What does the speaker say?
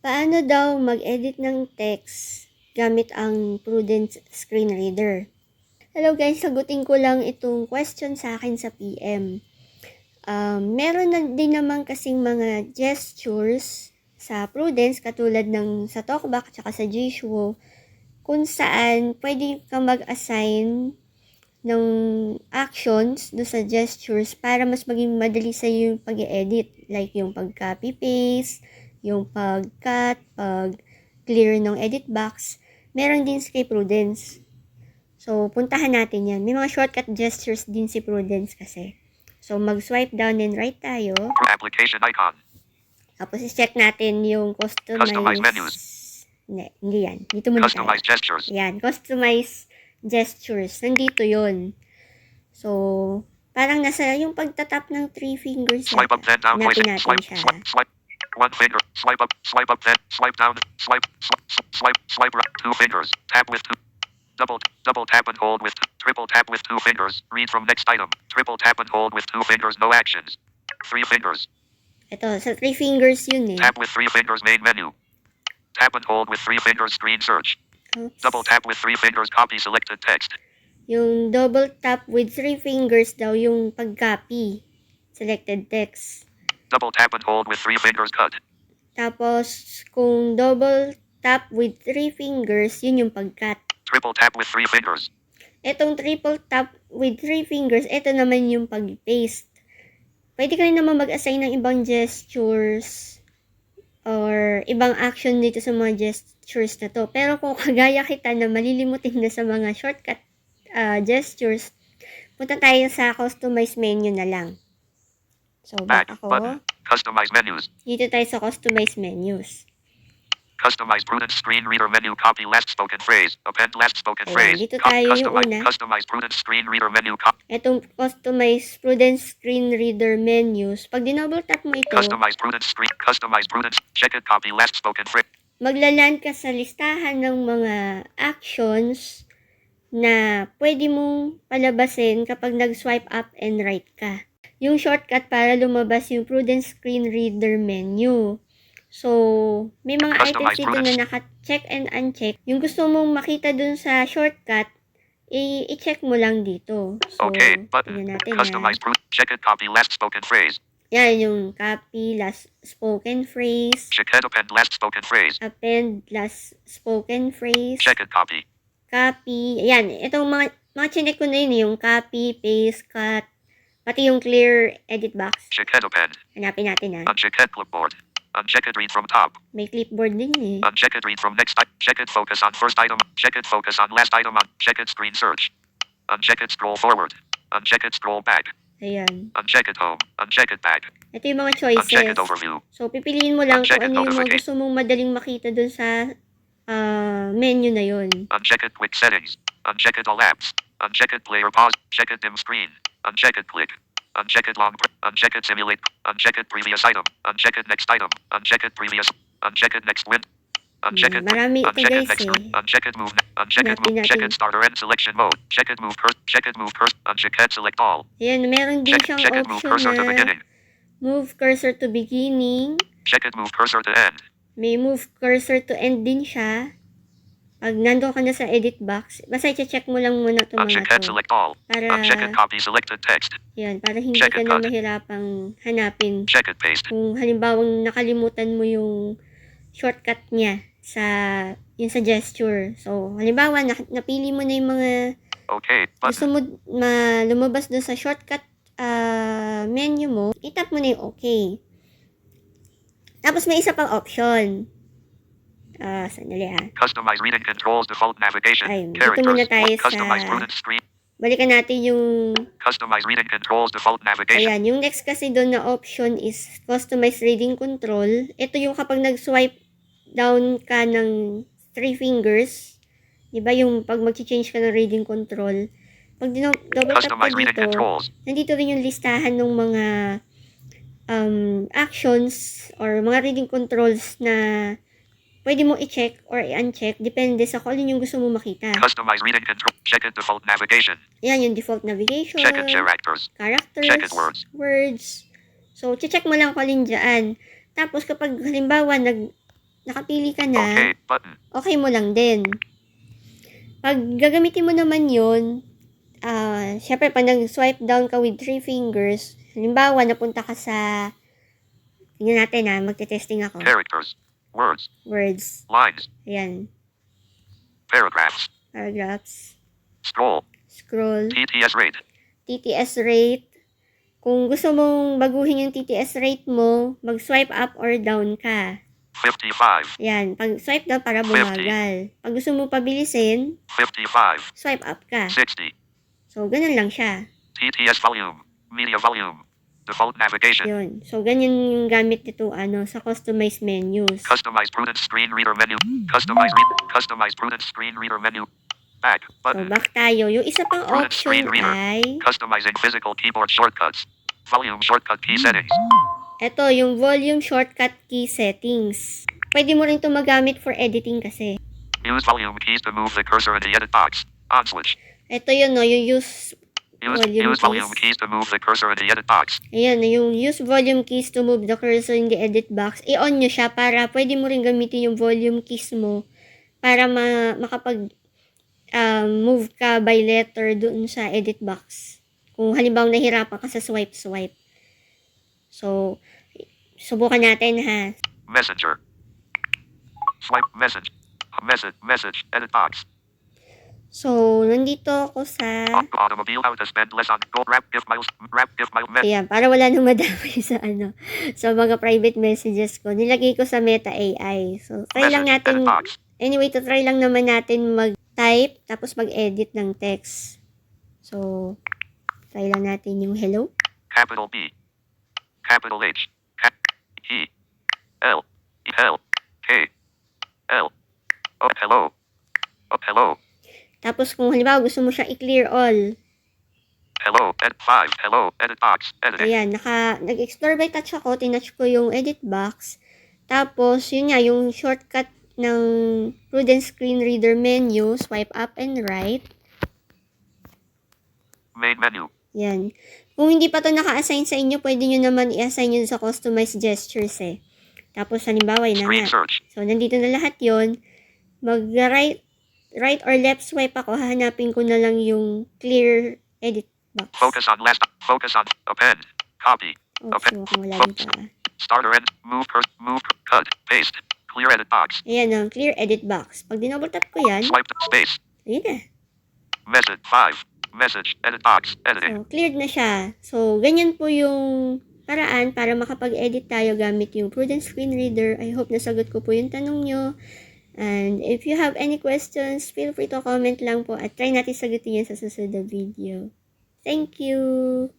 Paano daw mag-edit ng text gamit ang Prudence Screen Reader? Hello guys, sagutin ko lang itong question sa akin sa PM. Um, meron na din naman kasing mga gestures sa Prudence katulad ng sa Talkback at sa Jishuo kung saan pwede ka mag-assign ng actions do sa gestures para mas maging madali sa yung pag edit like yung pag-copy paste, yung pag-cut, pag-clear ng edit box, meron din si Prudence. So, puntahan natin yan. May mga shortcut gestures din si Prudence kasi. So, mag-swipe down and right tayo. Application icon. Tapos, check natin yung customize. Customize menus. Hindi, hindi yan. Dito muna tayo. Customize gestures. Yan, customize gestures. Nandito yon So, parang nasa yung pagtatap ng three fingers Swipe up, then down, placing. natin Swipe, siya. swipe, swipe. One finger. Swipe up, swipe up, then swipe down. Swipe, swipe, swipe, swipe right. Two fingers. Tap with two. Double, double tap and hold with triple tap with two fingers. Read from next item. Triple tap and hold with two fingers. No actions. Three fingers. Ito, sa three fingers yun eh. Tap with three fingers. Main menu. Tap and hold with three fingers. Screen search. Oops. Double tap with three fingers. Copy selected text. Yung double tap with three fingers daw yung pag-copy. Selected text. Double tap and hold with three fingers. Cut. Tapos, kung double tap with three fingers, yun yung pag-cut. Triple tap with three fingers. Etong triple tap with three fingers, ito naman yung pag-paste. Pwede ka rin naman mag-assign ng ibang gestures or ibang action dito sa mga gestures na to. Pero kung kagaya kita na malilimutin na sa mga shortcut ah, gestures, punta tayo sa customize menu na lang. So, back Back. ako. Button. Customize menus. Dito tayo sa customize menus. Customize prudent screen reader menu. Copy last spoken phrase. Append last spoken Ayan, phrase. dito tayo yung customize, una. customize prudent screen reader menu. Co- Etong customize Prudence Screen Reader menus, pag dinouble tap mo ito, customize prudent screen. Customize prudent. Check it. Copy last spoken phrase. maglaland ka sa listahan ng mga actions na pwede mong palabasin kapag nag-swipe up and right ka. Yung shortcut para lumabas yung Prudence Screen Reader menu. So, may mga items dito na naka-check and uncheck. Yung gusto mong makita dun sa shortcut, i-check mo lang dito. So, Okay. Button. natin. Customize prudent. Check it. Copy last spoken phrase. Yan, yung copy, last spoken phrase, Check it. Append last spoken phrase. append, last spoken phrase, Check it. Copy. copy. Ayan, itong mga, mga chinek ko na yun, yung copy, paste, cut, pati yung clear edit box. Check it. Append. Hanapin natin ha. Uncheck it. Clipboard. Uncheck it. Read from top. May clipboard din eh. Uncheck it. Read from next. i- Check it. Focus on first item. Check it. Focus on last item. Uncheck it. Screen search. Uncheck it. Scroll forward. Uncheck it. Scroll back. Ayan. Uncheck it. Home. Uncheck it. Back. Ito yung mga Uncheck choices. it. Overview. So, pipiliin mo lang Uncheck kung ano yung mga gusto mong madaling makita dun sa ah, menu na yun. Uncheck it. Quick settings. Uncheck it. All apps. Uncheck it. Player pause. Check it. Dim screen. Uncheck it. Click. Uncheck it. Long. pr- Uncheck it. Simulate. Uncheck it. Previous item. Uncheck it. Next item. Uncheck it. Previous. Uncheck it. Next win. Uncheck Hmm, it. marami ito Uncheck it. guys Next. eh. Uncheck it. Move. ne- Uncheck it. Hanapin Move. Check natin. it. Starter end selection mode. Check it. Move. Curs. Check it. Move. Curs. Uncheck it. Select all. Ayan, meron din Check. siyang Check it. Move option cursor to na beginning. move cursor to beginning. Check it. Move cursor to end. May move cursor to end din siya. Pag nandun ka na sa edit box, basta i-check mo lang muna itong mga to. Select all. Para, Uncheck. Copy selected text. yan, para hindi Check ka na mahirapang hanapin. Check it. Paste. Kung halimbawa nakalimutan mo yung shortcut niya sa yung sa gesture. So, halimbawa, na, napili mo na yung mga Okay. gusto Button. mo ma, lumabas doon sa shortcut ah, menu mo, itap mo na yung okay. Tapos may isa pang option. Ah, sandali ha. Customize reading controls. Default navigation. Ayun, dito muna tayo Customize sa- prudent screen. Balikan natin yung, Customize reading controls. Default navigation. ayan, yung next kasi doon na option is customize reading control. Ito yung kapag nag-swipe down ka ng three fingers, di ba yung pag mag-change ka ng reading control, pag double tap ka Customize dito, nandito rin yung listahan ng mga um, actions or mga reading controls na pwede mo i-check or i-uncheck depende sa kung alin yung gusto mo makita. Customize reading control. Check it. Default navigation. Yan yung default navigation, Check it. Characters. characters, Check it, words. words. So, check mo lang kung alin dyan. Tapos, kapag halimbawa, nag, nakapili ka na, Okay. Button. okay mo lang din. Pag gagamitin mo naman yun, ah, syempre, pag nag-swipe down ka with three fingers, halimbawa, napunta ka sa, tingnan natin ha, magte-testing ako. Characters. Words. Words. Lines. Ayan. Paragraphs. Paragraphs. Scroll. Scroll. TTS rate. TTS rate. Kung gusto mong baguhin yung TTS rate mo, mag-swipe up or down ka. 55. Yan. Pag swipe down para bumagal. Pag gusto mo pabilisin, 55. swipe up ka. 60. So, ganun lang siya. TTS volume. Media volume. Default navigation. Yun. So, ganyan yung gamit nito, ano, sa customized menus. Customize prudent screen reader menu. Customize re- customize prudent screen reader menu. Back So, button. back tayo. Yung isa pang Prudent option ay, Customizing physical keyboard shortcuts. Volume shortcut key settings. eto, yung volume shortcut key settings. Pwede mo rin ito magamit for editing kasi. Use volume keys to move the cursor in the edit box. On switch. Ito yun, no, yung use, Use Volume use volume keys. keys to move the cursor in the edit box. ayan, yung use volume keys to move the cursor in the edit box. I-on nyo siya para pwede mo rin gamitin yung volume keys mo para ma makapag um, move ka by letter doon sa edit box. Kung halimbawa nahirapan ka sa swipe-swipe. So, subukan natin ha. Messenger. Swipe message. Message message edit box. So, nandito ako sa... Ayan, para wala nang madamay sa ano, sa mga private messages ko. Nilagay ko sa Meta AI. So, try lang natin, anyway, to try lang naman natin mag-type, tapos mag-edit ng text. So, try lang natin yung hello. Capital B. Capital H. Cap E. L. E. L. K. L. Oh, hello. Oh, hello. Tapos kung halimbawa gusto mo siya i-clear all, Hello. Ed 5. Hello. Edit box. Editing. ayan, naka, nag-explore by touch ako, tinouch ko yung edit box. Tapos, yun nga, yung shortcut ng Prudence Screen Reader menu, swipe up and right. Main menu. Yan. Kung hindi pa to naka-assign sa inyo, pwede nyo naman i-assign yun sa customized gestures eh. Tapos, halimbawa, yun na nga. So, nandito na lahat yon Mag-right right or left swipe ako, hahanapin ko na lang yung clear edit box. Focus on last. Focus on append. Copy. Oh, so, wala dito ah. Starter end. Move. Cur- move. Cut. Paste. Clear edit box. Ayan ang clear edit box. Pag dinouble tap ko yan, Swipe space. ayun na. Message 5. Message. Edit box. Editing. So, cleared na siya. So, ganyan po yung paraan para makapag-edit tayo gamit yung Prudence Screen Reader. I hope nasagot ko po yung tanong nyo. And if you have any questions, feel free to comment lang po at try natin sagutin yan sa susunod na video. Thank you!